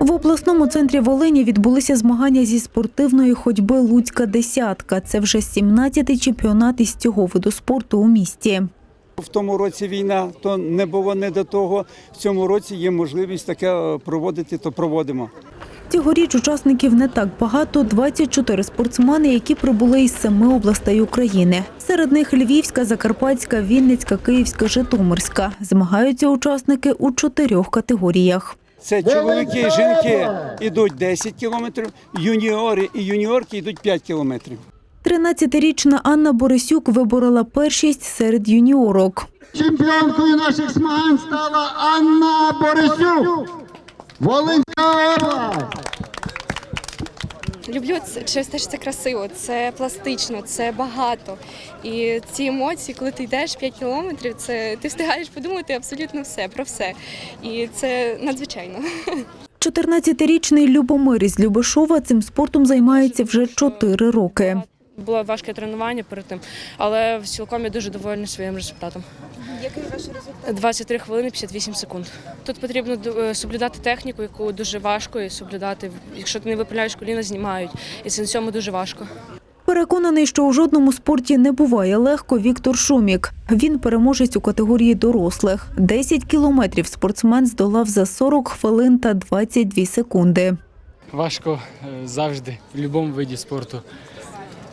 В обласному центрі Волині відбулися змагання зі спортивної ходьби Луцька десятка. Це вже 17-й чемпіонат із цього виду спорту у місті. В тому році війна, то не було не до того. В цьому році є можливість таке е, проводити, то проводимо. Цьогоріч учасників не так багато – 24 спортсмени, які прибули із семи областей України. Серед них Львівська, Закарпатська, Вінницька, Київська, Житомирська. Змагаються учасники у чотирьох категоріях. Це чоловіки і жінки йдуть 10 кілометрів, юніори і юніорки йдуть 5 кілометрів. 13-річна Анна Борисюк виборола першість серед юніорок. Чемпіонкою наших змагань стала Анна Борисюк. Волинська область. Люблю через те, що це красиво, це пластично, це багато. І ці емоції, коли ти йдеш 5 кілометрів, це ти встигаєш подумати абсолютно все про все. І це надзвичайно. 14-річний Любомир із Любешова цим спортом займається вже 4 роки. Було важке тренування перед тим, але в цілком я дуже довольна своїм результатом. Який ваш результат? 23 хвилини 58 секунд. Тут потрібно е, соблюдати техніку, яку дуже важко і соблюдати. Якщо ти не випиляєш коліна, знімають. І це на цьому дуже важко. Переконаний, що у жодному спорті не буває легко Віктор Шумік. Він переможець у категорії дорослих. 10 кілометрів спортсмен здолав за 40 хвилин та 22 секунди. Важко е, завжди в будь-якому виді спорту.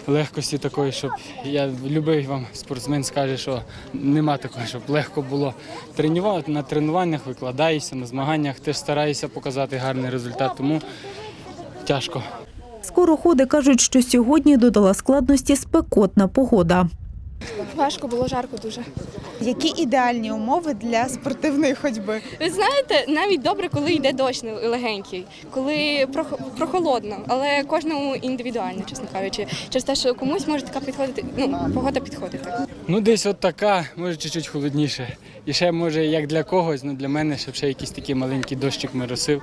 Легкості такої, щоб я любий вам спортсмен скаже, що нема такого, щоб легко було тренувати на тренуваннях, викладаєшся на змаганнях, теж стараєшся показати гарний результат, тому тяжко. Скороходи кажуть, що сьогодні додала складності спекотна погода. Важко було жарко дуже. Які ідеальні умови для спортивної ходьби? Ви знаєте, навіть добре, коли йде дощ легенький, коли прохолодно, але кожному індивідуально, чесно кажучи, через те, що комусь може така підходити, ну погода підходити. Ну, десь от така, може чуть-чуть холодніше. І ще може як для когось, ну для мене, щоб ще якийсь такий маленький дощик моросив,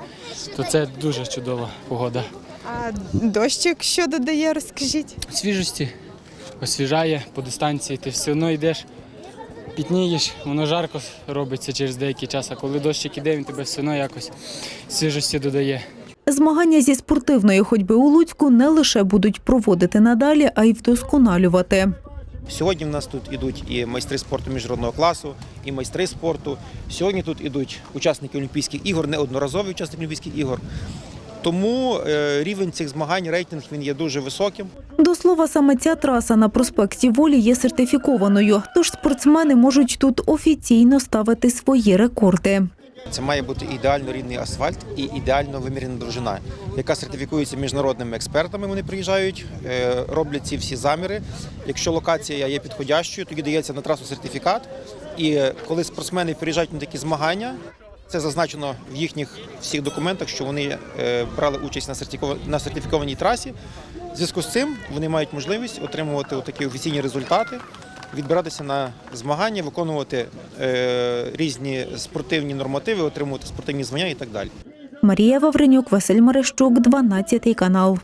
то це дуже чудова погода. А дощик що додає, розкажіть? свіжості, освіжає по дистанції, ти все одно йдеш, пітнієш, воно жарко робиться через деякий час, а коли дощик іде, він тебе все одно якось свіжості додає. Змагання зі спортивної ходьби у Луцьку не лише будуть проводити надалі, а й вдосконалювати. Сьогодні в нас тут ідуть і майстри спорту міжнародного класу, і майстри спорту. Сьогодні тут ідуть учасники Олімпійських ігор, неодноразові учасники Олімпійських ігор. Тому е, рівень цих змагань, рейтинг він є дуже високим. До слова, саме ця траса на проспекті Волі є сертифікованою, тож спортсмени можуть тут офіційно ставити свої рекорди. Це має бути ідеально рівний асфальт і ідеально вимірена довжина, яка сертифікується міжнародними експертами. Вони приїжджають, е, роблять ці всі заміри. Якщо локація є підходящою, тоді дається на трасу сертифікат. І коли спортсмени приїжджають на такі змагання, це зазначено в їхніх всіх документах, що вони е, брали участь на сертифікованій трасі. В зв'язку з цим вони мають можливість отримувати такі офіційні результати, відбиратися на змагання, виконувати е, різні спортивні нормативи, отримувати спортивні звання і так далі. Марія Вавренюк, Василь Мерещук, 12 канал.